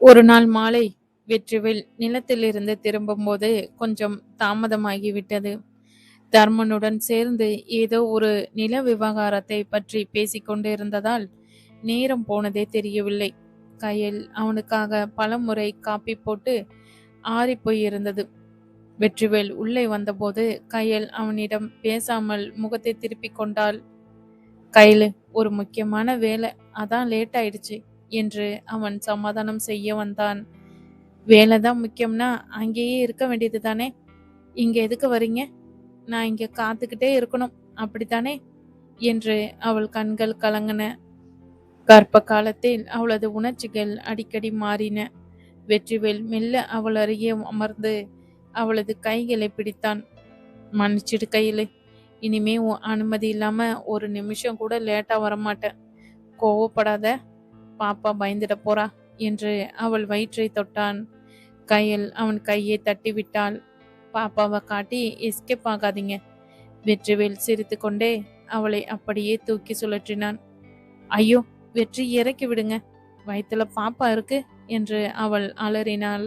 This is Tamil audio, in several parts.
ஒரு நாள் மாலை வெற்றிவேல் நிலத்திலிருந்து திரும்பும்போது கொஞ்சம் தாமதமாகிவிட்டது. தர்மனுடன் சேர்ந்து ஏதோ ஒரு நில விவகாரத்தை பற்றி பேசிக்கொண்டிருந்ததால் நேரம் போனதே தெரியவில்லை. கையில் அவனுக்காக பலமுறை காப்பி போட்டு ஆறி போயிருந்தது. வெற்றிவேல் உள்ளே வந்தபோது கையல் அவனிடம் பேசாமல் முகத்தை திருப்பிக் கொண்டாள். கையில் ஒரு முக்கியமான வேலை. அதான் லேட் ஆயிடுச்சு என்று அவன் சமாதானம் செய்ய வந்தான். வேலை தான் முக்கியம்னா அங்கேயே இருக்க வேண்டியது தானே இங்கே எதுக்கு வரீங்க? நான் இங்கே காத்துக்கிட்டே இருக்கணும். அப்படித்தானே? என்று அவள் கண்கள் கலங்கின. கர்ப்ப காலத்தில் அவளது உணர்ச்சிகள் அடிக்கடி மாறின. வெற்றிவேல் மெல்ல அவள் அருகே அமர்ந்து அவளது கைகளை பிடித்தான். மன்னிச்சிடு கையிலே. இனிமே அனுமதி இல்லாம ஒரு நிமிஷம் கூட லேட்டா வரமாட்டேன். கோவப்படாத. பாப்பா பயந்துட போறா என்று அவள் வயிற்றை தொட்டான். கையில் அவன் கையை தட்டி விட்டாள் பாப்பாவை காட்டி எஸ்கேப் ஆகாதீங்க. வெற்றிவேல் சிரித்து கொண்டே அவளை அப்படியே தூக்கி சுழற்றினான். ஐயோ வெற்றி இறக்கி விடுங்க. வயிற்றுல பாப்பா இருக்கு என்று அவள் அலறினாள்.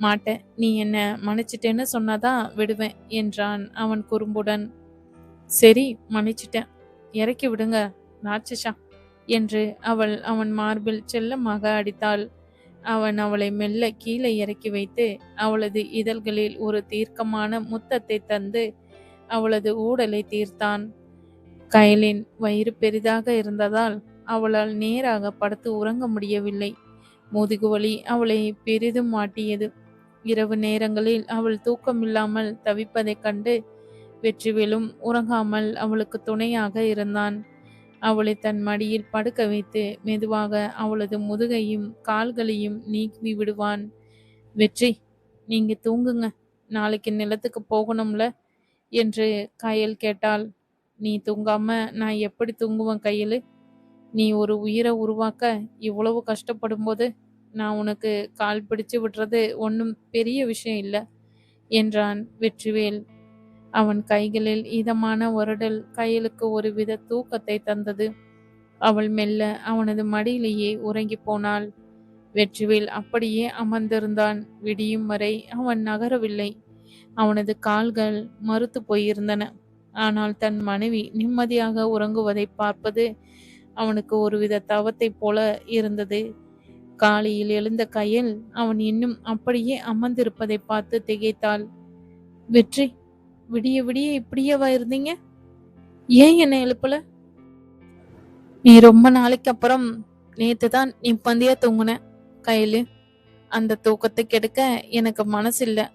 மாட்ட நீ என்ன மன்னிச்சிட்டேன்னு சொன்னாதான் விடுவேன் என்றான் அவன் குறும்புடன். சரி மன்னிச்சிட்டேன். இறக்கி விடுங்க ராட்சசா. என்று அவள் அவன் மார்பில் செல்லமாக அடித்தாள். அவன் அவளை மெல்ல கீழே இறக்கி வைத்து அவளது இதழ்களில் ஒரு தீர்க்கமான முத்தத்தை தந்து அவளது ஊடலை தீர்த்தான். கயலின் வயிறு பெரிதாக இருந்ததால் அவளால் நேராக படுத்து உறங்க முடியவில்லை. முதுகுவலி அவளை பெரிதும் மாட்டியது. இரவு நேரங்களில் அவள் தூக்கமில்லாமல் தவிப்பதைக் கண்டு வெற்றிவேலும் உறங்காமல் அவளுக்கு துணையாக இருந்தான். அவளை தன் மடியில் படுக்க வைத்து மெதுவாக அவளது முதுகையும் கால்களையும் நீக்கி விடுவான். வெற்றி நீங்க தூங்குங்க. நாளைக்கு நிலத்துக்கு போகணும்ல? என்று கையல் கேட்டாள். நீ தூங்காம நான் எப்படி தூங்குவேன் கையில்? நீ ஒரு உயிரை உருவாக்க இவ்வளவு கஷ்டப்படும் போது நான் உனக்கு கால் பிடிச்சு விடுறது ஒன்றும் பெரிய விஷயம் இல்லை என்றான் வெற்றிவேல். அவன் கைகளில் இதமான வருடல் கையலுக்கு ஒருவித தூக்கத்தை தந்தது. அவள் மெல்ல அவனது மடியிலேயே உறங்கி போனாள். வெற்றிவேல் அப்படியே அமர்ந்திருந்தான். விடியும் வரை அவன் நகரவில்லை. அவனது கால்கள் மறுத்து போயிருந்தன. ஆனால் தன் மனைவி நிம்மதியாக உறங்குவதை பார்ப்பது அவனுக்கு ஒருவித தவத்தை போல இருந்தது. காலையில் எழுந்த கையில் அவன் இன்னும் அப்படியே அமர்ந்திருப்பதை பார்த்து திகைத்தாள். வெற்றி விடிய விடிய இப்படியேவா இருந்தீங்க? ஏன் என்ன எழுப்பல? நீ ரொம்ப நாளைக்கு அப்புறம் நேத்து தான் நீ பந்தியா தூங்குன கையில. அந்த தூக்கத்தை கெடுக்க எனக்கு மனசு இல்லை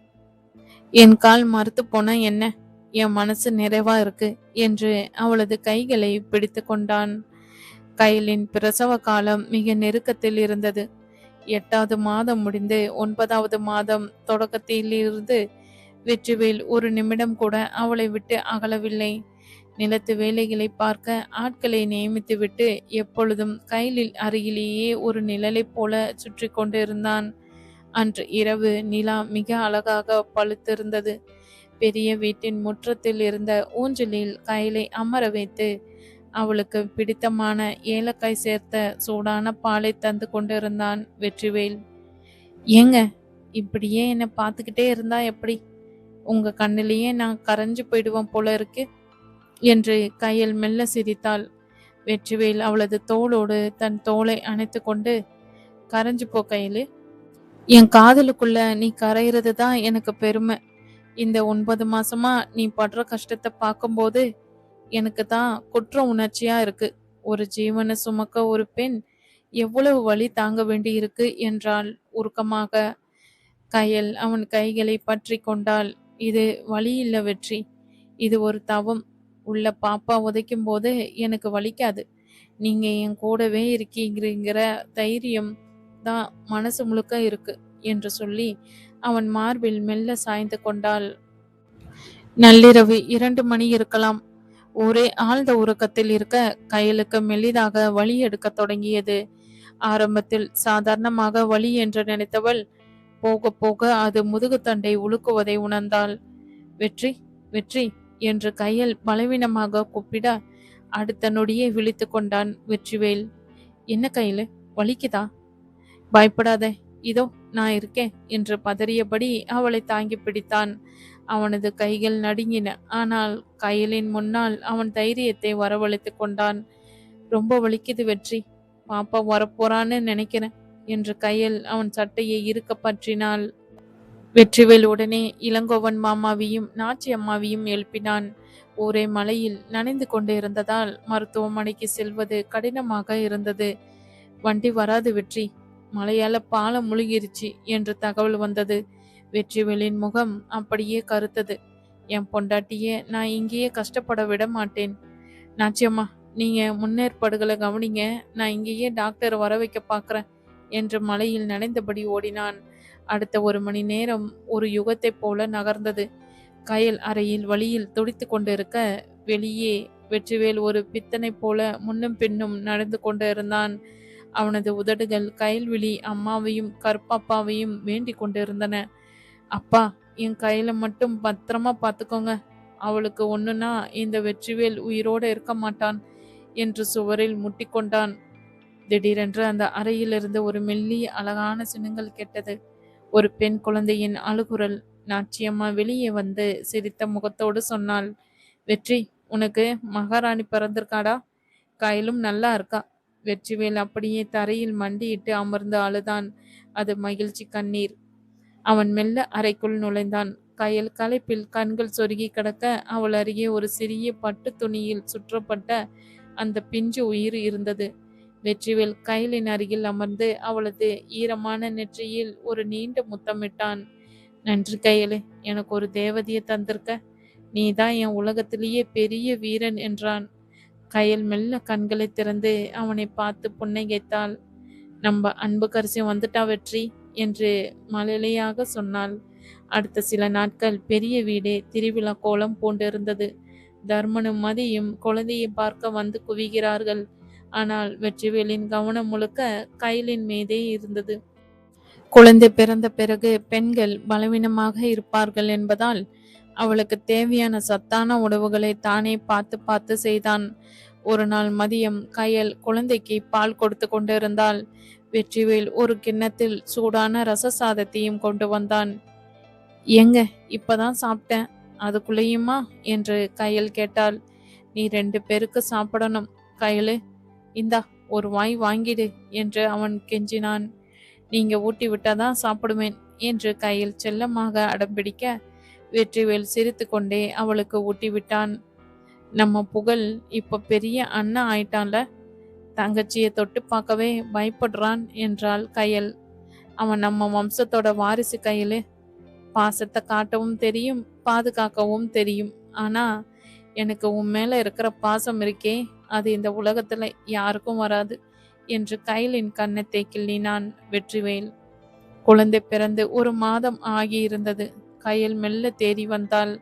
என் கால் மறுத்து போனா என்ன? என் மனசு நிறைவா இருக்கு என்று அவளது கைகளை பிடித்து கொண்டான். கையலின் பிரசவ காலம் மிக நெருக்கத்தில் இருந்தது. எட்டாவது மாதம் முடிந்து ஒன்பதாவது மாதம் தொடக்கத்தில் இருந்து வெற்றிவேல் ஒரு நிமிடம் கூட அவளை விட்டு அகலவில்லை. நிலத்து வேலைகளை பார்க்க ஆட்களை நியமித்துவிட்டு எப்பொழுதும் கைலில் அருகிலேயே ஒரு நிழலைப் போல சுற்றி கொண்டிருந்தான். அன்று இரவு நிலா மிக அழகாக பழுத்திருந்தது. பெரிய வீட்டின் முற்றத்தில் இருந்த ஊஞ்சலில் கைலை அமர வைத்து அவளுக்கு பிடித்தமான ஏலக்காய் சேர்த்த சூடான பாலை தந்து கொண்டிருந்தான் வெற்றிவேல். ஏங்க இப்படியே என்னை பார்த்துக்கிட்டே இருந்தா எப்படி? உங்க கண்ணிலேயே நான் கரைஞ்சு போயிடுவோம் போல இருக்கு என்று கையில் மெல்ல சிரித்தாள். வெற்றிவேல் அவளது தோளோடு தன் தோலை அணைத்து கொண்டு கரைஞ்சு போ கையில். என் காதலுக்குள்ள நீ கரைகிறது தான் எனக்கு பெருமை. இந்த ஒன்பது மாசமா நீ படுற கஷ்டத்தை பார்க்கும்போது எனக்கு தான் குற்ற உணர்ச்சியா இருக்கு. ஒரு ஜீவனை சுமக்க ஒரு பெண் எவ்வளவு வழி தாங்க வேண்டி இருக்கு? என்றால் உருக்கமாக. கையல் அவன் கைகளை பற்றி கொண்டாள். இது வழி இல்லை வெற்றி. இது ஒரு தவம். உள்ள பாப்பா உதைக்கும் போது எனக்கு வலிக்காது. நீங்க என் கூடவே இருக்கீங்கிற தைரியம் தான் மனசு முழுக்க இருக்கு என்று சொல்லி அவன் மார்பில் மெல்ல சாய்ந்து கொண்டாள். நள்ளிரவு இரண்டு மணி இருக்கலாம். ஒரே ஆழ்ந்த உறக்கத்தில் இருக்க கையலுக்கு மெல்லிதாக வழி எடுக்க தொடங்கியது. ஆரம்பத்தில் சாதாரணமாக வழி என்று நினைத்தவள் போக போக அது முதுகுத்தண்டை உழுக்குவதை உணர்ந்தாள். வெற்றி வெற்றி என்று கையில் பலவீனமாக கூப்பிட அடுத்த நொடியே விழித்து கொண்டான் வெற்றிவேல். என்ன கையில்? வலிக்குதா? பயப்படாத இதோ நான் இருக்கேன் என்று பதறியபடி அவளை தாங்கி பிடித்தான். அவனது கைகள் நடுங்கின ஆனால் கையலின் முன்னால் அவன் தைரியத்தை வரவழைத்து கொண்டான். ரொம்ப வலிக்குது வெற்றி. பாப்பா வரப்போறான்னு நினைக்கிறேன். என்று கையில் அவன் சட்டையை இருக்க பற்றினாள். வெற்றிவேல் உடனே இளங்கோவன் மாமாவையும் நாச்சி அம்மாவையும் எழுப்பினான். ஒரே மலையில் நனைந்து கொண்டு இருந்ததால் மருத்துவமனைக்கு செல்வது கடினமாக இருந்தது. வண்டி வராது வெற்றி. மலையால பாலம் முழுகிருச்சு என்று தகவல் வந்தது. வெற்றிவேலின் முகம் அப்படியே கருத்தது. என் பொண்டாட்டியே நான் இங்கேயே கஷ்டப்பட விட மாட்டேன். நாச்சியம்மா நீங்க முன்னேற்பாடுகளை கவனிங்க. நான் இங்கேயே டாக்டர் வர வைக்க பார்க்குறேன் என்று மலையில் நனைந்தபடி ஓடினான். அடுத்த ஒரு மணி நேரம் ஒரு யுகத்தைப் போல நகர்ந்தது. கயல் அறையில் வழியில் துடித்து கொண்டிருக்க வெளியே வெற்றிவேல் ஒரு பித்தனை போல முன்னும் பின்னும் நடந்து கொண்டு இருந்தான் அவனது உதடுகள் கயல்விழி அம்மாவையும் கருப்பாப்பாவையும் வேண்டிக் கொண்டிருந்தன. அப்பா என் கையில மட்டும் பத்திரமா பார்த்துக்கோங்க. அவளுக்கு ஒண்ணுனா இந்த வெற்றிவேல் உயிரோடு இருக்க மாட்டான் என்று சுவரில் முட்டிக்கொண்டான் திடீரென்று அந்த அறையிலிருந்து ஒரு மெல்லிய அழகான சினுங்கள் கெட்டது. ஒரு பெண் குழந்தையின் அழுகுரல் நாச்சியம்மா வெளியே வந்து சிரித்த முகத்தோடு சொன்னாள் வெற்றி உனக்கு மகாராணி பிறந்திருக்காடா? கையிலும் நல்லா இருக்கா? வெற்றிவேல் அப்படியே தரையில் மண்டியிட்டு அமர்ந்து அழுதான். அது மகிழ்ச்சி கண்ணீர். அவன் மெல்ல அறைக்குள் நுழைந்தான். கையில் களைப்பில் கண்கள் சொருகி கிடக்க அவள் அருகே ஒரு சிறிய பட்டு துணியில் சுற்றப்பட்ட அந்த பிஞ்சு உயிர் இருந்தது. வெற்றிவேல் கையலின் அருகில் அமர்ந்து அவளது ஈரமான நெற்றியில் ஒரு நீண்ட முத்தமிட்டான். நன்றி கையலே எனக்கு ஒரு தேவதையை தந்திருக்க. நீ தான் என் உலகத்திலேயே பெரிய வீரன் என்றான். கையல் மெல்ல கண்களை திறந்து அவனை பார்த்து புன்னகைத்தாள். நம்ம அன்பு கரிசி வந்துட்டா வெற்றி என்று மலையிலையாக சொன்னாள். அடுத்த சில நாட்கள் பெரிய வீடே திருவிழா கோலம் பூண்டிருந்தது. தர்மனும் மதியும் குழந்தையை பார்க்க வந்து குவிகிறார்கள். ஆனால் வெற்றிவேலின் கவனம் முழுக்க கைலின் மீதே இருந்தது. குழந்தை பிறந்த பிறகு பெண்கள் பலவீனமாக இருப்பார்கள் என்பதால் அவளுக்கு தேவையான சத்தான உணவுகளை தானே பார்த்து பார்த்து செய்தான். ஒரு நாள் மதியம் கையல் குழந்தைக்கு பால் கொடுத்து கொண்டிருந்தால் வெற்றிவேல் ஒரு கிண்ணத்தில் சூடான ரச சாதத்தையும் கொண்டு வந்தான். எங்க இப்பதான் சாப்பிட்டேன் அதுக்குள்ளேயுமா? என்று கையல் கேட்டாள். நீ ரெண்டு பேருக்கு சாப்பிடணும் கையலு. இந்தா ஒரு வாய் வாங்கிடு என்று அவன் கெஞ்சினான். நீங்க ஊட்டி விட்டாதான் சாப்பிடுவேன் என்று கையில் செல்லமாக அடம்பிடிக்க வெற்றிவேல் சிரித்து கொண்டே அவளுக்கு ஊட்டி விட்டான். நம்ம புகழ் இப்ப பெரிய அண்ணன் ஆயிட்டான்ல தங்கச்சியை தொட்டு பார்க்கவே பயப்படுறான் என்றாள் கையல். அவன் நம்ம வம்சத்தோட வாரிசு கையில் பாசத்தை காட்டவும் தெரியும் பாதுகாக்கவும் தெரியும். ஆனா எனக்கு உன் மேல இருக்கிற பாசம் இருக்கே அது இந்த உலகத்துல யாருக்கும் வராது என்று கைலின் கன்னத்தை கிள்ளினான் வெற்றிவேல். குழந்தை பிறந்து ஒரு மாதம் ஆகியிருந்தது. கையில் மெல்ல தேறி வந்தாள்.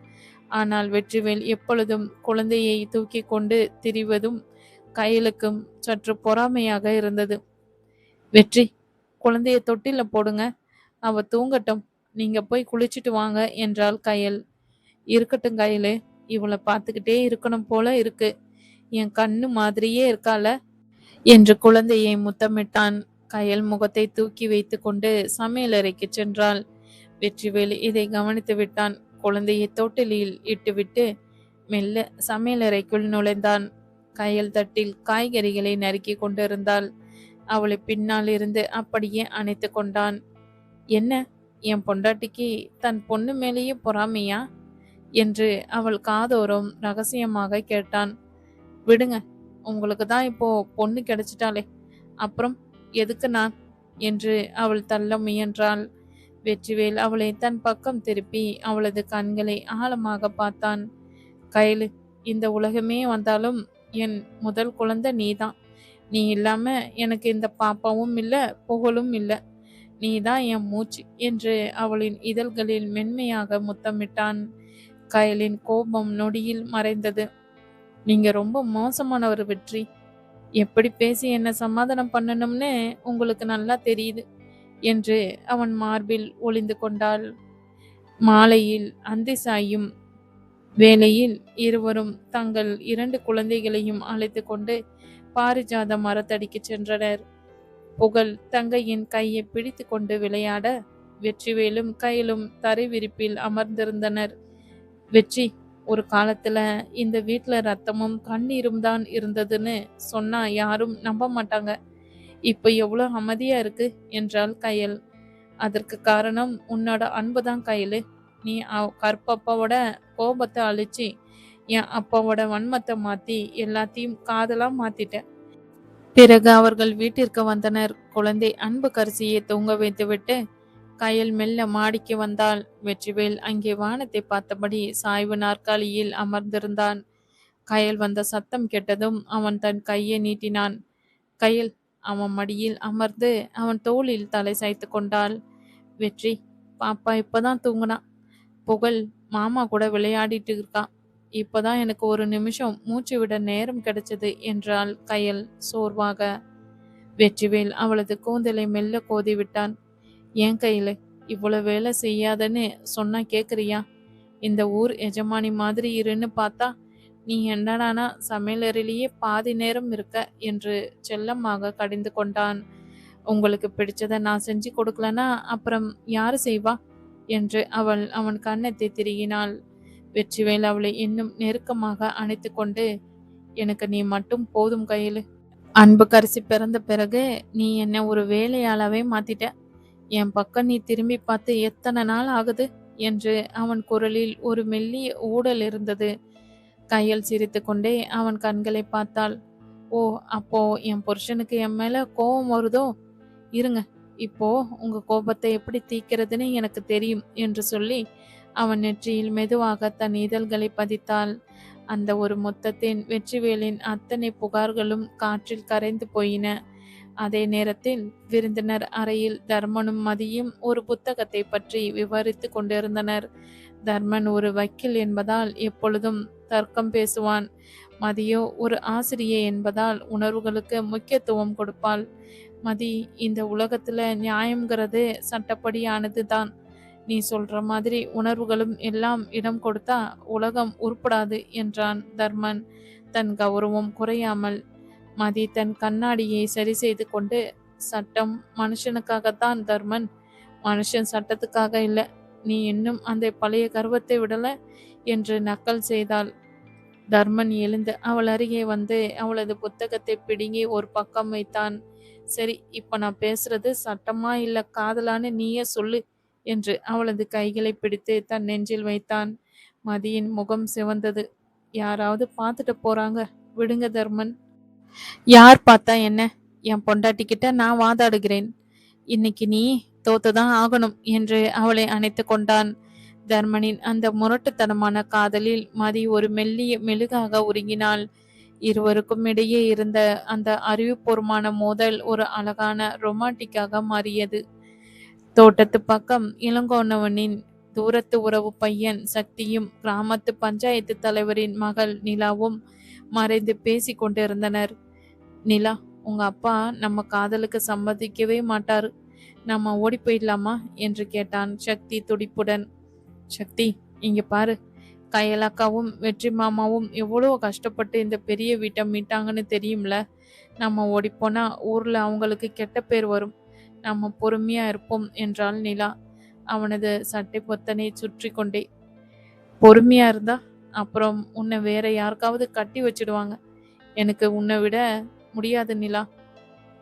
ஆனால் வெற்றிவேல் எப்பொழுதும் குழந்தையை தூக்கி கொண்டு திரிவதும் கையலுக்கும் சற்று பொறாமையாக இருந்தது. வெற்றி குழந்தைய தொட்டில போடுங்க. அவ தூங்கட்டும். நீங்க போய் குளிச்சுட்டு வாங்க என்றாள் கையல். இருக்கட்டும் கையலு. இவளை பார்த்துக்கிட்டே இருக்கணும் போல இருக்கு. என் கண்ணு மாதிரியே இருக்கால என்று குழந்தையை முத்தமிட்டான். கயல் முகத்தை தூக்கி வைத்து கொண்டு சமையலறைக்கு சென்றாள். வெற்றிவேலு இதை கவனித்து விட்டான். குழந்தையை தோட்டலியில் இட்டுவிட்டு மெல்ல சமையலறைக்குள் நுழைந்தான். கயல் தட்டில் காய்கறிகளை நறுக்கி கொண்டிருந்தாள். அவளை பின்னால் இருந்து அப்படியே அணைத்து கொண்டான். என்ன என் பொண்டாட்டிக்கு தன் பொண்ணு மேலேயே பொறாமையா? என்று அவள் காதோறும் ரகசியமாக கேட்டான். விடுங்க. உங்களுக்கு தான் இப்போ பொண்ணு கிடைச்சிட்டாளே. அப்புறம் எதுக்கு நான்? என்று அவள் தள்ள முயன்றாள். வெற்றிவேல் அவளை தன் பக்கம் திருப்பி அவளது கண்களை ஆழமாக பார்த்தான். கயலு இந்த உலகமே வந்தாலும் என் முதல் குழந்தை நீதான். நீ இல்லாம எனக்கு இந்த பாப்பாவும் இல்லை புகழும் இல்லை. நீ தான் என் மூச்சு என்று அவளின் இதழ்களில் மென்மையாக முத்தமிட்டான். கயலின் கோபம் நொடியில் மறைந்தது. நீங்க ரொம்ப மோசமானவர் வெற்றி. எப்படி பேசி என்ன சமாதானம் பண்ணணும்னு உங்களுக்கு நல்லா தெரியுது என்று அவன் மார்பில் ஒளிந்து கொண்டாள். மாலையில் அந்தி சாயும் வேளையில் இருவரும் தங்கள் இரண்டு குழந்தைகளையும் அழைத்து கொண்டு பாரிஜாத மரத்தடிக்கு சென்றனர். புகழ் தங்கையின் கையை பிடித்து கொண்டு விளையாட வெற்றிவேலும் கையிலும் தரை விரிப்பில் அமர்ந்திருந்தனர். வெற்றி ஒரு காலத்துல இந்த வீட்டுல ரத்தமும் கண்ணீரும் தான் இருந்ததுன்னு சொன்னா யாரும் நம்ப மாட்டாங்க. இப்ப எவ்வளவு அமைதியா இருக்கு என்றாள் கயல். அதற்கு காரணம் உன்னோட அன்பு தான் கயலு. நீ அவ- கற்பப்பாவோட கோபத்தை அழிச்சு என் அப்பாவோட வன்மத்தை மாத்தி எல்லாத்தையும் காதலா மாத்திட்ட. பிறகு அவர்கள் வீட்டிற்கு வந்தனர். குழந்தை அன்பு கரிசியை தூங்க வைத்துவிட்டு கயல் மெல்ல மாடிக்கு வந்தாள். வெற்றிவேல் அங்கே வானத்தை பார்த்தபடி சாய்வு நாற்காலியில் அமர்ந்திருந்தான். கயல் வந்த சத்தம் கேட்டதும் அவன் தன் கையை நீட்டினான். கயல் அவன் மடியில் அமர்ந்து அவன் தோளில் தலை சாய்த்து கொண்டாள். வெற்றி பாப்பா இப்பதான் தூங்கினான் புகழ் மாமா கூட விளையாடிட்டு இருக்கான் இப்பதான் எனக்கு ஒரு நிமிஷம் மூச்சு விட நேரம் கிடைச்சது என்றாள் கயல் சோர்வாக. வெற்றிவேல் அவளது கூந்தலை மெல்ல கோதி விட்டான். ஏன் கையில இவ்வளவு வேலை செய்யாதன்னு சொன்னா கேக்குறியா? இந்த ஊர் எஜமானி மாதிரி இருன்னு பார்த்தா நீ என்னடானா சமையலறையிலேயே பாதி நேரம் இருக்க? என்று செல்லமாக கடிந்து கொண்டான். உங்களுக்கு பிடிச்சதை நான் செஞ்சு கொடுக்கலனா அப்புறம் யாரு செய்வா? என்று அவள் அவன் கன்னத்தை திருகினாள். வெற்றிவேல் அவளை இன்னும் நெருக்கமாக அணைத்து கொண்டு எனக்கு நீ மட்டும் போதும் கையில். அன்பு கரிசி பிறந்த பிறகு நீ என்னை ஒரு வேலையாளவே மாத்திட்ட. என் பக்கம் நீ திரும்பி பார்த்து எத்தனை நாள் ஆகுது? என்று அவன் குரலில் ஒரு மெல்லிய ஊடல் இருந்தது. கையல் சிரித்துக்கொண்டே அவன் கண்களை பார்த்தாள். ஓ அப்போ என் புருஷனுக்கு என் மேல கோபம் வருதோ? இருங்க இப்போ உங்க கோபத்தை எப்படி தீக்கிறதுன்னு எனக்கு தெரியும் என்று சொல்லி அவன் நெற்றியில் மெதுவாக தன் இதழ்களை பதித்தாள். அந்த ஒரு மொத்தத்தின் வெற்றிவேலின் அத்தனை புகார்களும் காற்றில் கரைந்து போயின. அதே நேரத்தில் விருந்தினர் அறையில் தர்மனும் மதியும் ஒரு புத்தகத்தை பற்றி விவரித்து கொண்டிருந்தனர். தர்மன் ஒரு வக்கீல் என்பதால் எப்பொழுதும் தர்க்கம் பேசுவான். மதியோ ஒரு ஆசிரியை என்பதால் உணர்வுகளுக்கு முக்கியத்துவம் கொடுப்பாள். மதி இந்த உலகத்துல நியாயம்ங்கிறது சட்டப்படியானது தான். நீ சொல்ற மாதிரி உணர்வுகளும் எல்லாம் இடம் கொடுத்தா உலகம் உருப்படாது என்றான் தர்மன். தன் கௌரவம் குறையாமல் மதி தன் கண்ணாடியை சரி செய்து கொண்டு சட்டம் மனுஷனுக்காகத்தான் தர்மன். மனுஷன் சட்டத்துக்காக இல்லை. நீ இன்னும் அந்த பழைய கர்வத்தை விடல என்று நக்கல் செய்தாள். தர்மன் எழுந்து அவள் அருகே வந்து அவளது புத்தகத்தை பிடுங்கி ஒரு பக்கம் வைத்தான். சரி இப்ப நான் பேசுறது சட்டமா இல்ல காதலான்னு நீயே சொல்லு என்று அவளது கைகளை பிடித்து தன் நெஞ்சில் வைத்தான். மதியின் முகம் சிவந்தது. யாராவது பார்த்துட்டு போறாங்க. விடுங்க தர்மன். யார் பார்த்தா என்ன? என் பொண்டாட்டிக்கிட்ட நான் வாதாடுகிறேன். இன்னைக்கு நீ தோத்துதான் ஆகணும் என்று அவளை அணைத்து கொண்டான். தர்மனின் அந்த முரட்டுத்தனமான காதலில் மதி ஒரு மெல்லிய மெழுகாக உருங்கினாள் இருவருக்கும் இடையே இருந்த அந்த அறிவுபூர்வமான மோதல் ஒரு அழகான ரொமான்டிக்காக மாறியது. தோட்டத்து பக்கம் இளங்கோனவனின் தூரத்து உறவு பையன் சக்தியும் கிராமத்து பஞ்சாயத்து தலைவரின் மகள் நிலாவும் மறைந்து பேசி கொண்டிருந்தனர். நிலா உங்க அப்பா நம்ம காதலுக்கு சம்மதிக்கவே மாட்டாரு. நம்ம ஓடி போயிடலாமா? என்று கேட்டான் சக்தி துடிப்புடன். சக்தி இங்க பாரு. கையலாக்காவும் வெற்றி மாமாவும் எவ்வளோ கஷ்டப்பட்டு இந்த பெரிய வீட்டை மீட்டாங்கன்னு தெரியும்ல? நம்ம ஓடிப்போனா ஊர்ல அவங்களுக்கு கெட்ட பேர் வரும். நம்ம பொறுமையா இருப்போம் என்றாள் நிலா. அவனது சட்டை பொத்தனை சுற்றி கொண்டே. பொறுமையா இருந்தா அப்புறம் உன்னை வேற யாருக்காவது கட்டி வச்சிடுவாங்க. எனக்கு உன்னை விட முடியாது நிலா.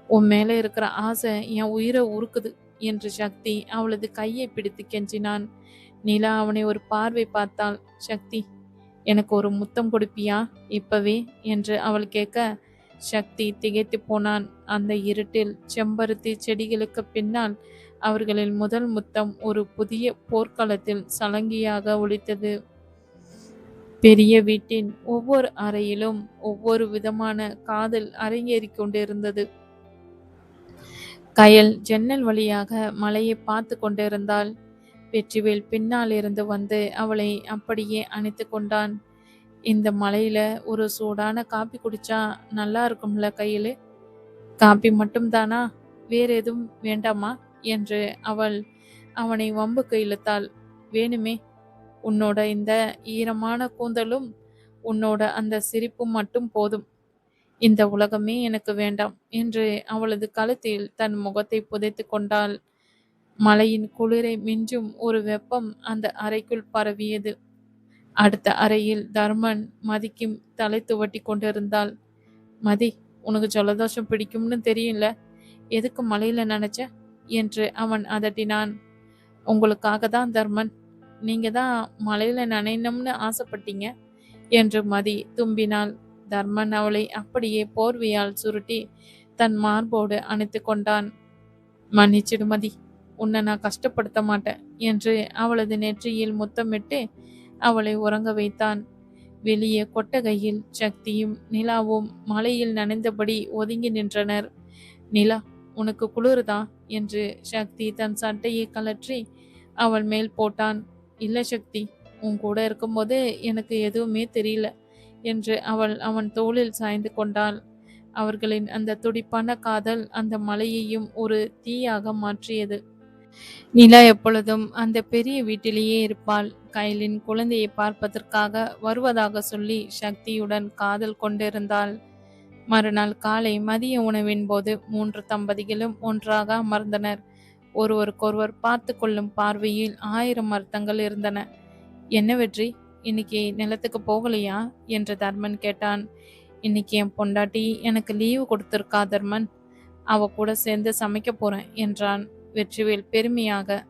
உன் மேலே இருக்கிற ஆசை என் உயிரை உருக்குது என்று சக்தி அவளது கையை பிடித்து கெஞ்சினான். நிலா அவனை ஒரு பார்வை பார்த்தாள். சக்தி எனக்கு ஒரு முத்தம் கொடுப்பியா? இப்பவே என்று அவள் கேட்க சக்தி திகைத்து போனான். அந்த இருட்டில் செம்பருத்தி செடிகளுக்கு பின்னால் அவர்களின் முதல் முத்தம் ஒரு புதிய போர்க்களத்தில் சலங்கியாக ஒழித்தது பெரிய வீட்டின் ஒவ்வொரு அறையிலும் ஒவ்வொரு விதமான காதல் அரங்கேறிக் கொண்டிருந்தது. கயல் ஜன்னல் வழியாக மலையை பார்த்து கொண்டிருந்தாள். வெற்றிவேல் பின்னால் இருந்து வந்து அவளை அப்படியே அணைத்து கொண்டான். இந்த மலையில ஒரு சூடான காப்பி குடிச்சா நல்லா இருக்கும்ல கையில்? காப்பி மட்டும்தானா? வேற எதுவும் வேண்டாமா? என்று அவள் அவனை வம்புக்கு இழுத்தாள். வேணுமே உன்னோட இந்த ஈரமான கூந்தலும் உன்னோட அந்த சிரிப்பும் மட்டும் போதும். இந்த உலகமே எனக்கு வேண்டாம் என்று அவளது கழுத்தில் தன் முகத்தை புதைத்து கொண்டாள். மலையின் குளிரை மிஞ்சும் ஒரு வெப்பம் அந்த அறைக்குள் பரவியது. அடுத்த அறையில் தர்மன் மதிக்கும் தலை துவட்டி கொண்டிருந்தாள். மதி உனக்கு ஜலதோஷம் பிடிக்கும்னு தெரியல எதுக்கு மலையில நினைச்ச? என்று அவன் அதட்டினான். உங்களுக்காக தான் தர்மன். நீங்க தான் மலையில நனையணும்னு ஆசைப்பட்டீங்க? என்று மதி தும்பினாள். தர்மன் அவளை அப்படியே போர்வையால் சுருட்டி தன் மார்போடு அணைத்து கொண்டான். மன்னிச்சிடு மதி உன்னை நான் கஷ்டப்படுத்த மாட்டேன் என்று அவளது நெற்றியில் முத்தமிட்டு அவளை உறங்க வைத்தான். வெளியே கொட்டகையில் சக்தியும் நிலாவும் மலையில் நனைந்தபடி ஒதுங்கி நின்றனர். நிலா உனக்கு குளிருதா? என்று சக்தி தன் சட்டையை கலற்றி அவள் மேல் போட்டான். இல்லை சக்தி உன் கூட இருக்கும்போது எனக்கு எதுவுமே தெரியல என்று அவள் அவன் தோளில் சாய்ந்து கொண்டாள். அவர்களின் அந்த துடிப்பான காதல் அந்த மலையையும் ஒரு தீயாக மாற்றியது. நிலா எப்பொழுதும் அந்த பெரிய வீட்டிலேயே இருப்பாள். கைலின் குழந்தையை பார்ப்பதற்காக வருவதாக சொல்லி சக்தியுடன் காதல் கொண்டிருந்தாள். மறுநாள் காலை மதிய உணவின் போது மூன்று தம்பதிகளும் ஒன்றாக அமர்ந்தனர். ஒருவருக்கொருவர் பார்த்து கொள்ளும் பார்வையில் ஆயிரம் அர்த்தங்கள் இருந்தன. என்ன வெற்றி? இன்னைக்கு நிலத்துக்கு போகலையா? என்று தர்மன் கேட்டான். இன்னைக்கு என் பொண்டாட்டி எனக்கு லீவு கொடுத்துருக்கா தர்மன்? அவ கூட சேர்ந்து சமைக்க போறேன் என்றான் வெற்றிவேல் பெருமையாக.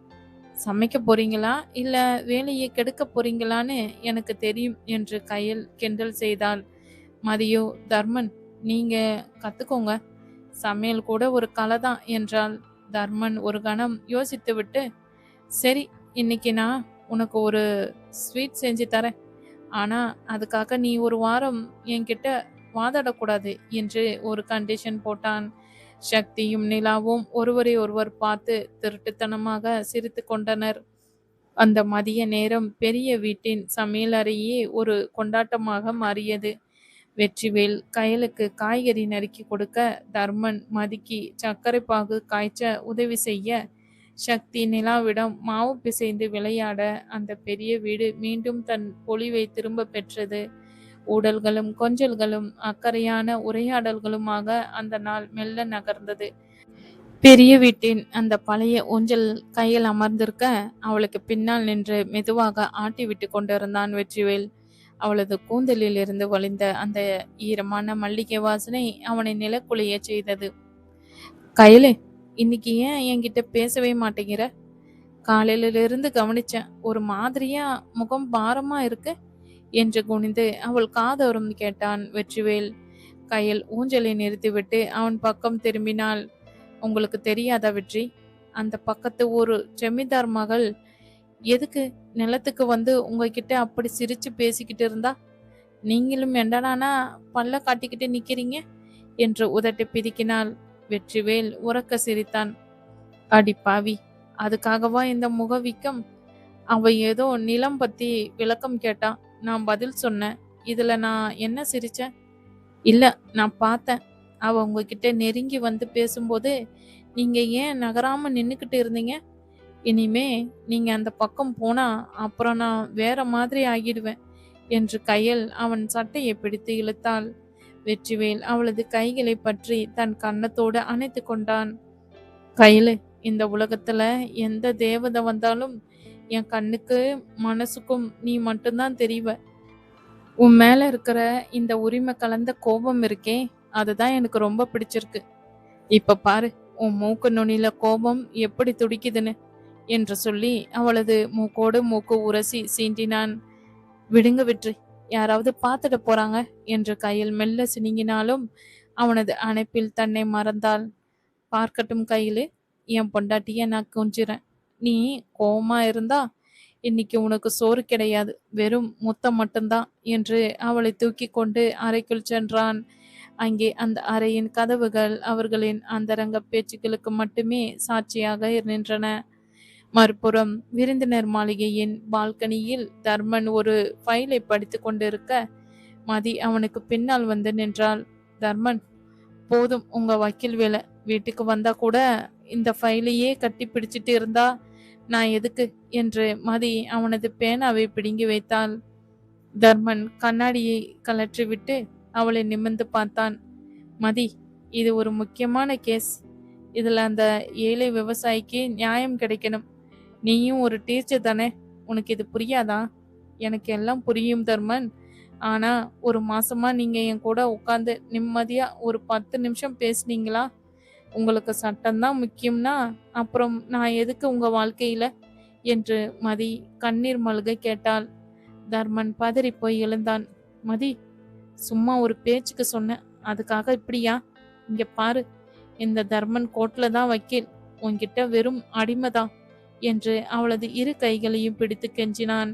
சமைக்க போறீங்களா? இல்ல வேலையை கெடுக்க போறீங்களான்னு எனக்கு தெரியும் என்று கையில் கிண்டல் செய்தாள். மதியோ தர்மன் நீங்க கத்துக்கோங்க. சமையல் கூட ஒரு கலை தான் என்றால் தர்மன் ஒரு கணம் யோசித்துவிட்டு சரி இன்னைக்கு நான் உனக்கு ஒரு ஸ்வீட் செஞ்சு தரேன். ஆனா அதுக்காக நீ ஒரு வாரம் என்கிட்ட வாதாடக்கூடாது என்று ஒரு கண்டிஷன் போட்டான். சக்தியும் நிலாவும் ஒருவரை ஒருவர் பார்த்து திருட்டுத்தனமாக சிரித்து கொண்டனர். அந்த மதிய நேரம் பெரிய வீட்டின் சமையலறையே ஒரு கொண்டாட்டமாக மாறியது. வெற்றிவேல் கயலுக்கு காய்கறி நறுக்கி கொடுக்க தர்மன் மதுக்கி சர்க்கரை பாகு காய்ச்ச உதவி செய்ய சக்தி நிலாவிடம் மாவு பிசைந்து விளையாட அந்த பெரிய வீடு மீண்டும் தன் பொலிவை திரும்ப பெற்றது. ஊடல்களும் கொஞ்சல்களும் அக்கறையான உரையாடல்களுமாக அந்த நாள் மெல்ல நகர்ந்தது. பெரிய வீட்டின் அந்த பழைய ஊஞ்சல் கையில் அமர்ந்திருக்க அவளுக்கு பின்னால் நின்று மெதுவாக ஆட்டி விட்டு கொண்டிருந்தான் வெற்றிவேல். அவளது கூந்தலில் இருந்து வழிந்த அந்த ஈரமான மல்லிகை வாசனை அவனை நிலக்குலைய செய்தது. கையிலே இன்னைக்கு ஏன் என்கிட்ட பேசவே மாட்டேங்கிற? காலையிலிருந்து கவனிச்சேன் ஒரு மாதிரியா முகம் பாரமா இருக்கு என்று குனிந்து அவள் காதோரம் கேட்டான் வெற்றிவேல். கையில் ஊஞ்சலை நிறுத்திவிட்டு அவன் பக்கம் திரும்பினாள். உங்களுக்கு தெரியாதா வெற்றி? அந்த பக்கத்து ஒரு ஜமீன்தார் மகள் எதுக்கு நிலத்துக்கு வந்து உங்ககிட்ட அப்படி சிரிச்சு பேசிக்கிட்டு இருந்தா? நீங்களும் என்னடானா பல்ல காட்டிக்கிட்டு நிக்கிறீங்க? என்று உதட்டை பிரிக்கினால் வெற்றிவேல் உறக்க சிரித்தான். அடி பாவி அதுக்காகவா இந்த முகவிக்கம்? அவ ஏதோ நிலம் பத்தி விளக்கம் கேட்டான் நான் பதில் சொன்னேன். இதுல நான் என்ன சிரிச்சேன் இல்ல நான் பார்த்தேன். அவ உங்ககிட்ட நெருங்கி வந்து பேசும்போது நீங்க ஏன் நகராம நின்னுக்கிட்டு இருந்தீங்க? இனிமே நீங்க அந்த பக்கம் போனா அப்புறம் நான் வேற மாதிரி ஆகிடுவேன் என்று கையில் அவன் சட்டையை பிடித்து இழுத்தாள். வெற்றிவேல் அவளது கைகளை பற்றி தன் கன்னத்தோடு அணைத்து கொண்டான். கையில இந்த உலகத்துல எந்த தேவதை வந்தாலும் என் கண்ணுக்கு மனசுக்கும் நீ மட்டும்தான் தெரிவ. உன் மேல இருக்கிற இந்த உரிமை கலந்த கோபம் இருக்கே அதுதான் எனக்கு ரொம்ப பிடிச்சிருக்கு. இப்ப பாரு உன் மூக்கு நுனியில கோபம் எப்படி துடிக்குதுன்னு. என்று சொல்லி அவளது மூக்கோடு மூக்கு உரசி சீண்டினான் விடுங்க விற்று யாராவது பார்த்துட்டு போறாங்க? என்று கையில் மெல்ல சினிங்கினாலும் அவனது அணைப்பில் தன்னை மறந்தாள். பார்க்கட்டும் கையிலே. என் பொண்டாட்டிய நான் குஞ்சிறேன். நீ கோமா இருந்தா இன்னைக்கு உனக்கு சோறு கிடையாது. வெறும் முத்தம் மட்டும்தான் என்று அவளை தூக்கி கொண்டு அறைக்குள் சென்றான். அங்கே அந்த அறையின் கதவுகள் அவர்களின் அந்தரங்க பேச்சுக்களுக்கு மட்டுமே சாட்சியாக நின்றன. மறுபுறம் விருந்தினர் மாளிகையின் பால்கனியில் தர்மன் ஒரு ஃபைலை படித்து கொண்டிருக்க மதி அவனுக்கு பின்னால் வந்து நின்றாள். தர்மன் போதும் உங்க வக்கீல் வேலை. வீட்டுக்கு வந்தா கூட இந்த ஃபைலையே கட்டி பிடிச்சிட்டு இருந்தா நான் எதுக்கு? என்று மதி அவனது பேனாவை பிடுங்கி வைத்தாள். தர்மன் கண்ணாடியை கலற்றிவிட்டு அவளை நிமிர்ந்து பார்த்தான். மதி இது ஒரு முக்கியமான கேஸ். இதுல அந்த ஏழை விவசாயிக்கு நியாயம் கிடைக்கணும். நீயும் ஒரு டீச்சர் தானே? உனக்கு இது புரியாதா? எனக்கு எல்லாம் புரியும் தர்மன். ஆனா ஒரு மாசமா நீங்க என் கூட உட்காந்து நிம்மதியா ஒரு பத்து நிமிஷம் பேசுனீங்களா? உங்களுக்கு சட்டம்தான் முக்கியம்னா அப்புறம் நான் எதுக்கு உங்க வாழ்க்கையில? என்று மதி கண்ணீர் மல்க கேட்டாள். தர்மன் பதறி போய் எழுந்தான். மதி சும்மா ஒரு பேச்சுக்கு சொன்னேன் அதுக்காக இப்படியா? இங்க பாரு. இந்த தர்மன் கோட்ல தான் வக்கீல். உன்கிட்ட வெறும் அடிமைதான். என்று அவளது இரு கைகளையும் பிடித்து கெஞ்சினான்.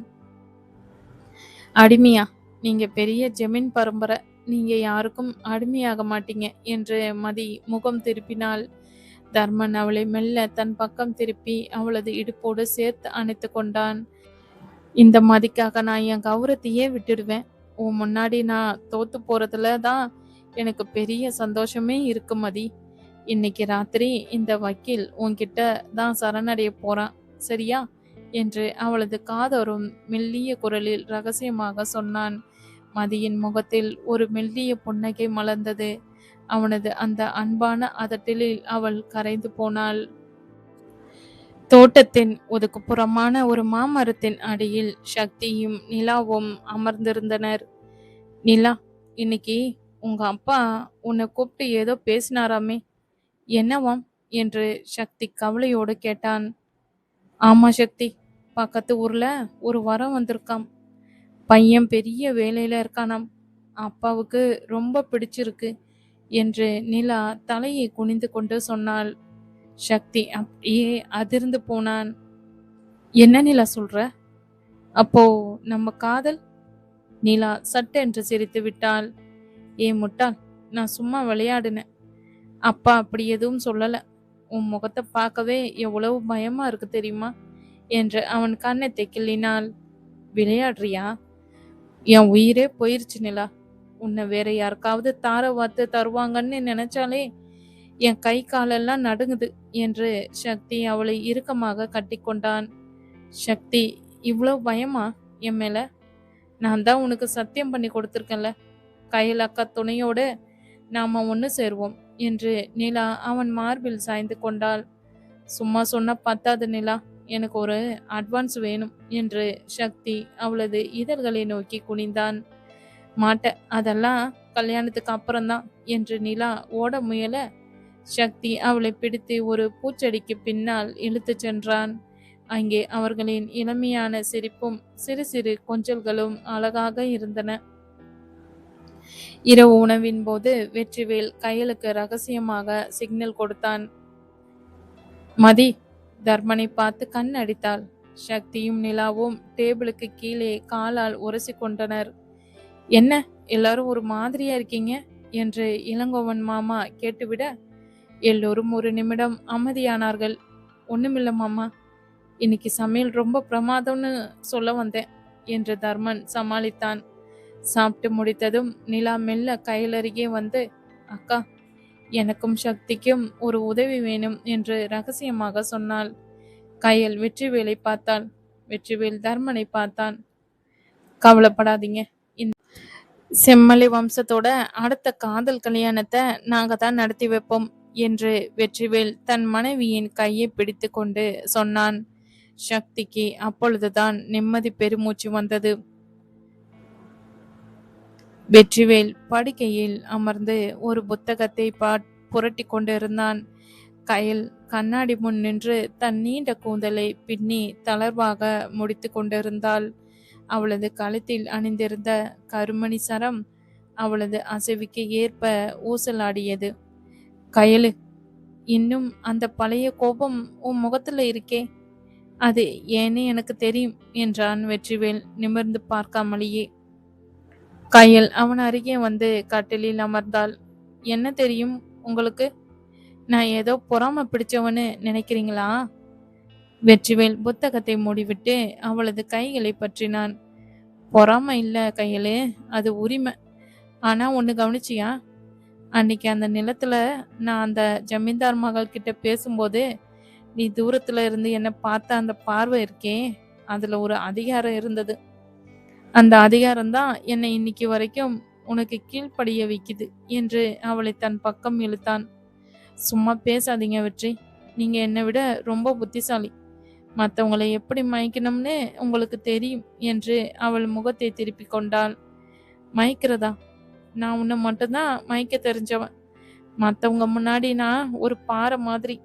அடிமையா நீங்க பெரிய ஜெமீன் பரம்பரை நீங்க யாருக்கும் அடிமையாக மாட்டீங்க என்று மதி முகம் திருப்பினாள். தர்மன் அவளை மெல்ல தன் பக்கம் திருப்பி அவளது இடுப்போடு சேர்த்து அணைத்து கொண்டான். இந்த மதிக்காக நான் என் கௌரவத்தையே விட்டுடுவேன். உன் முன்னாடி நான் தோத்து போறதுல தான் எனக்கு பெரிய சந்தோஷமே இருக்கு மதி. இன்னைக்கு ராத்திரி இந்த வக்கீல் உன்கிட்ட தான் சரணடைய போறான் சரியா? என்று அவளது காதோறும் மெல்லிய குரலில் ரகசியமாக சொன்னான். மதியின் முகத்தில் ஒரு மெல்லிய புன்னகை மலர்ந்தது. அவனது அந்த அன்பான அதட்டலில் அவள் கரைந்து போனாள். தோட்டத்தின் ஒதுக்குப்புறமான ஒரு மாமரத்தின் அடியில் சக்தியும் நிலாவும் அமர்ந்திருந்தனர். நிலா இன்னைக்கு உங்க அப்பா உன்னை கூப்பிட்டு ஏதோ பேசினாராமே என்னவாம்? என்று சக்தி கவலையோடு கேட்டான். ஆமா சக்தி பக்கத்து ஊர்ல ஒரு வரம் வந்திருக்காம். பையன் பெரிய வேலையில இருக்கானாம். அப்பாவுக்கு ரொம்ப பிடிச்சிருக்கு என்று நிலா தலையை குனிந்து கொண்டு சொன்னாள். சக்தி அப்படியே அதிர்ந்து போனான். என்ன நிலா சொல்ற? அப்போ நம்ம காதல்? நிலா சட்டென்று சிரித்து விட்டாள். ஏ முட்டாள் நான் சும்மா விளையாடினேன். அப்பா அப்படி எதுவும் சொல்லல. உன் முகத்தை பார்க்கவே எவ்வளவு பயமா இருக்கு தெரியுமா? என்று அவன் கண்ணை தெக்கிலினால் விளையாடுறியா? என் உயிரே போயிருச்சு நிலா. உன்னை வேற யாருக்காவது தார வார்த்து தருவாங்கன்னு நினைச்சாலே என் கை காலெல்லாம் நடுங்குது என்று சக்தி அவளை இறுக்கமாக கட்டிக்கொண்டான். சக்தி இவ்வளவு பயமா என் மேல? நான் தான் உனக்கு சத்தியம் பண்ணி கொடுத்துருக்கேன்ல. கையில் அக்கா துணையோட நாம ஒன்று சேருவோம். என்று நிலா அவன் மார்பில் சாய்ந்து கொண்டாள். சும்மா சொன்ன பத்தாது நிலா எனக்கு ஒரு அட்வான்ஸ் வேணும் என்று சக்தி அவளது இதழ்களை நோக்கி குனிந்தான். மாட்ட அதெல்லாம் கல்யாணத்துக்கு அப்புறம்தான் என்று நிலா ஓட முயல சக்தி அவளை பிடித்து ஒரு பூச்செடிக்கு பின்னால் இழுத்துச் சென்றான். அங்கே அவர்களின் இளமையான சிரிப்பும் சிறு சிறு கொஞ்சல்களும் அழகாக இருந்தன. இரவு உணவின் போது வெற்றிவேல் கையலுக்கு ரகசியமாக சிக்னல் கொடுத்தான். மதி தர்மனை பார்த்து கண் அடித்தாள். சக்தியும் நிலாவும் டேபிளுக்கு கீழே காலால் உரசி கொண்டனர். என்ன எல்லாரும் ஒரு மாதிரியா இருக்கீங்க? என்று இளங்கோவன் மாமா கேட்டுவிட எல்லோரும் ஒரு நிமிடம் அமைதியானார்கள். ஒண்ணுமில்ல மாமா இன்னைக்கு சமையல் ரொம்ப பிரமாதம்னு சொல்ல வந்தேன் என்று தர்மன் சமாளித்தான். சாப்பிட்டு முடித்ததும் நிலா மெல்ல கையிலருகே வந்து அக்கா எனக்கும் சக்திக்கும் ஒரு உதவி வேணும் என்று ரகசியமாக சொன்னாள். கையல் வெற்றிவேலை பார்த்தாள். வெற்றிவேல் தர்மனை பார்த்தான். கவலைப்படாதீங்க. செம்மலை வம்சத்தோட அடுத்த காதல் கல்யாணத்தை நாங்க தான் நடத்தி வைப்போம் என்று வெற்றிவேல் தன் மனைவியின் கையை பிடித்து கொண்டு சொன்னான். சக்திக்கு அப்பொழுதுதான் நிம்மதி பெருமூச்சு வந்தது. வெற்றிவேல் படுக்கையில் அமர்ந்து ஒரு புத்தகத்தை பாட் புரட்டி கொண்டிருந்தான். கயல் கண்ணாடி முன் நின்று தன் நீண்ட கூந்தலை பின்னி தளர்வாக முடித்து கொண்டிருந்தாள். அவளது கழுத்தில் அணிந்திருந்த கருமணி சரம் அவளது அசைவுக்கு ஏற்ப ஊசலாடியது. கயலு இன்னும் அந்த பழைய கோபம் உன் முகத்துல இருக்கே. அது ஏன்னு எனக்கு தெரியும் என்றான் வெற்றிவேல் நிமிர்ந்து பார்க்காமலேயே. கையல் அவன் அருகே வந்து கட்டிலில் அமர்ந்தாள். என்ன தெரியும் உங்களுக்கு? நான் ஏதோ பொறாம பிடிச்சவன்னு நினைக்கிறீங்களா? வெற்றிவேல் புத்தகத்தை மூடிவிட்டு அவளது கைகளை பற்றினான். பொறாம இல்ல கையலே அது உரிமை. ஆனா ஒன்று கவனிச்சியா? அன்னைக்கு அந்த நிலத்துல நான் அந்த ஜமீன்தார் மகள் கிட்ட பேசும்போது நீ தூரத்துல இருந்து என்ன பார்த்த அந்த பார்வை இருக்கே அதுல ஒரு அதிகாரம் இருந்தது. அந்த அதிகாரம்தான் என்னை இன்னைக்கு வரைக்கும் உனக்கு கீழ்ப்படிய வைக்குது என்று அவளை தன் பக்கம் இழுத்தான். சும்மா பேசாதீங்க வெற்றி. நீங்க என்னை விட ரொம்ப புத்திசாலி. மற்றவங்களை எப்படி மயக்கணும்னு உங்களுக்கு தெரியும் என்று அவள் முகத்தை திருப்பி கொண்டாள். மயக்கிறதா? நான் உன்னை மட்டும்தான் மயக்க தெரிஞ்சவன். மற்றவங்க முன்னாடி நான் ஒரு பாறை மாதிரி.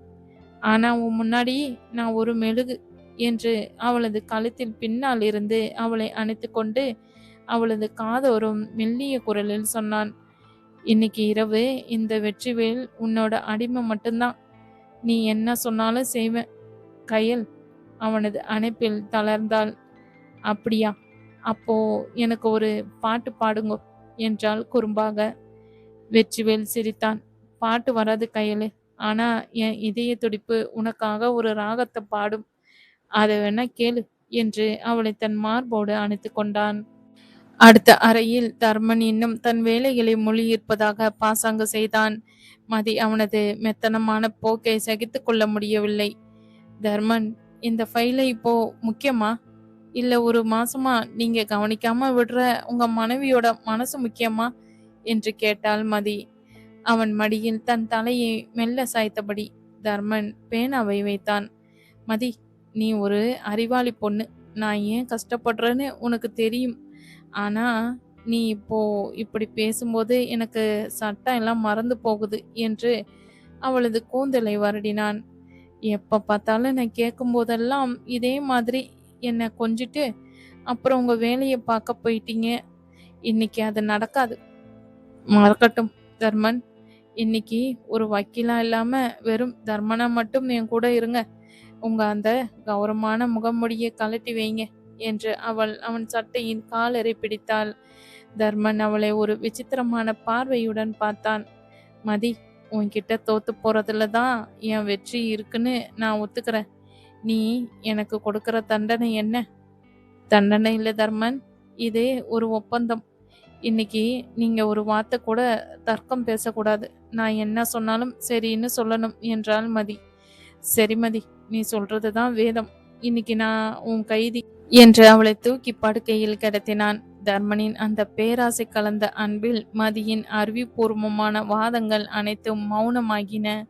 ஆனா உன் முன்னாடி நான் ஒரு மெழுகு. என்று அவளது கழுத்தில் பின்னால் இருந்து அவளை அணைத்து கொண்டு அவளது காதோறும் மெல்லிய குரலில் சொன்னான் இன்னைக்கு இரவு இந்த வெற்றிவேல் உன்னோட அடிமை மட்டும்தான். நீ என்ன சொன்னாலும் செய்வேன் கையல் அவனது அணைப்பில் தளர்ந்தாள் அப்படியா? அப்போ எனக்கு ஒரு பாட்டு பாடுங்கோ என்றாள் குறும்பாக. வெற்றிவேல் சிரித்தான் பாட்டு வராது கையலு. ஆனா என் இதய துடிப்பு உனக்காக ஒரு ராகத்தை பாடும். அதை வேணா கேளு என்று அவளை தன் மார்போடு அணைத்து கொண்டான். அடுத்த அறையில் தர்மன் இன்னும் தன் வேலைகளை மொழியிருப்பதாக பாசாங்கு செய்தான். மதி அவனது மெத்தனமான போக்கை சகித்து கொள்ள முடியவில்லை. தர்மன் இந்த ஃபைலை இப்போ முக்கியமா? இல்ல ஒரு மாசமா நீங்க கவனிக்காம விடுற உங்க மனைவியோட மனசு முக்கியமா? என்று கேட்டாள் மதி. அவன் மடியில் தன் தலையை மெல்ல சாய்த்தபடி தர்மன் பேனாவை வைத்தான். மதி நீ ஒரு அறிவாளி பொண்ணு. நான் ஏன் கஷ்டப்படுறேன்னு உனக்கு தெரியும். ஆனா நீ இப்போ இப்படி பேசும்போது எனக்கு சட்டம் எல்லாம் மறந்து போகுது என்று அவளது கூந்தலை வருடினான். எப்ப பார்த்தாலும் நான் கேட்கும் போதெல்லாம் இதே மாதிரி என்னை கொஞ்சிட்டு அப்புறம் உங்க வேலையை பார்க்க போயிட்டீங்க. இன்னைக்கு அது நடக்காது. மறக்கட்டும் தர்மன். இன்னைக்கு ஒரு வக்கீலா இல்லாம வெறும் தர்மனா மட்டும் என் கூட இருங்க. உங்க அந்த கௌரவமான முகமுடியை கழட்டி வைங்க என்று அவள் அவன் சட்டையின் காலரை பிடித்தாள். தர்மன் அவளை ஒரு விசித்திரமான பார்வையுடன் பார்த்தான். மதி உன்கிட்ட தோத்து போறதுல தான் என் வெற்றி இருக்குன்னு நான் ஒத்துக்கிறேன். நீ எனக்கு கொடுக்கிற தண்டனை என்ன? தண்டனை இல்லை தர்மன் இது ஒரு ஒப்பந்தம். இன்னைக்கு நீங்க ஒரு வார்த்தை கூட தர்க்கம் பேசக்கூடாது. நான் என்ன சொன்னாலும் சரின்னு சொல்லணும் என்றாள் மதி. சரி மதி நீ சொல்றது தான் வேதம். இன்னைக்கு நான் உன் கைதி என்று அவளை தூக்கி படுக்கையில் கிடத்தினான். தர்மனின் அந்த பேராசை கலந்த அன்பில் மதியின் அறிவிப்பூர்வமான வாதங்கள் அனைத்தும் மௌனமாகின.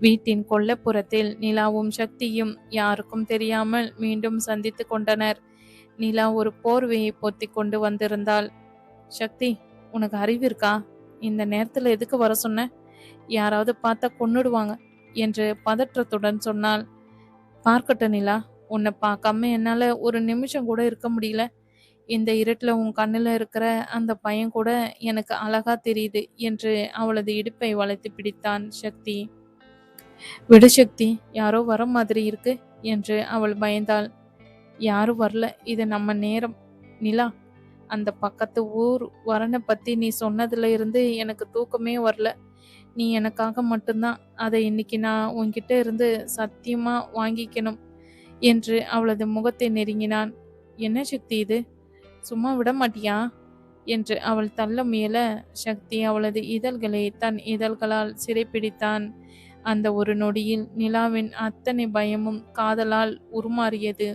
வீட்டின் கொல்லப்புறத்தில் நிலாவும் சக்தியும் யாருக்கும் தெரியாமல் மீண்டும் சந்தித்து கொண்டனர். நிலா ஒரு போர்வையை பொத்தி கொண்டு வந்திருந்தாள். சக்தி உனக்கு அறிவு இருக்கா? இந்த நேரத்துல எதுக்கு வர சொன்ன? யாராவது பார்த்தா கொன்னுடுவாங்க. என்று பதற்றத்துடன் சொன்னாள். பார்க்கட்டும் நிலா உன்னை பார்க்காம என்னால ஒரு நிமிஷம் கூட இருக்க முடியல. இந்த இருட்டில் உன் கண்ணில் இருக்கிற அந்த பையன் கூட எனக்கு அழகா தெரியுது என்று அவளது இடுப்பை வளைத்து பிடித்தான் சக்தி. விடு சக்தி யாரோ வர மாதிரி இருக்கு என்று அவள் பயந்தாள். யாரும் வரல இது நம்ம நேரம். நிலா அந்த பக்கத்து ஊர் வரனை பத்தி நீ சொன்னதுல இருந்து எனக்கு தூக்கமே வரல. நீ எனக்காக மட்டும்தான் அதை இன்னைக்கு நான் உன்கிட்ட இருந்து சத்தியமா வாங்கிக்கணும் என்று அவளது முகத்தை நெருங்கினான். என்ன சக்தி இது? சும்மா விட மாட்டியா? என்று அவள் தள்ள முயல. சக்தி அவளது இதழ்களை தன் இதழ்களால் சிறைப்பிடித்தான். அந்த ஒரு நொடியில் நிலாவின் அத்தனை பயமும் காதலால் உருமாறியது.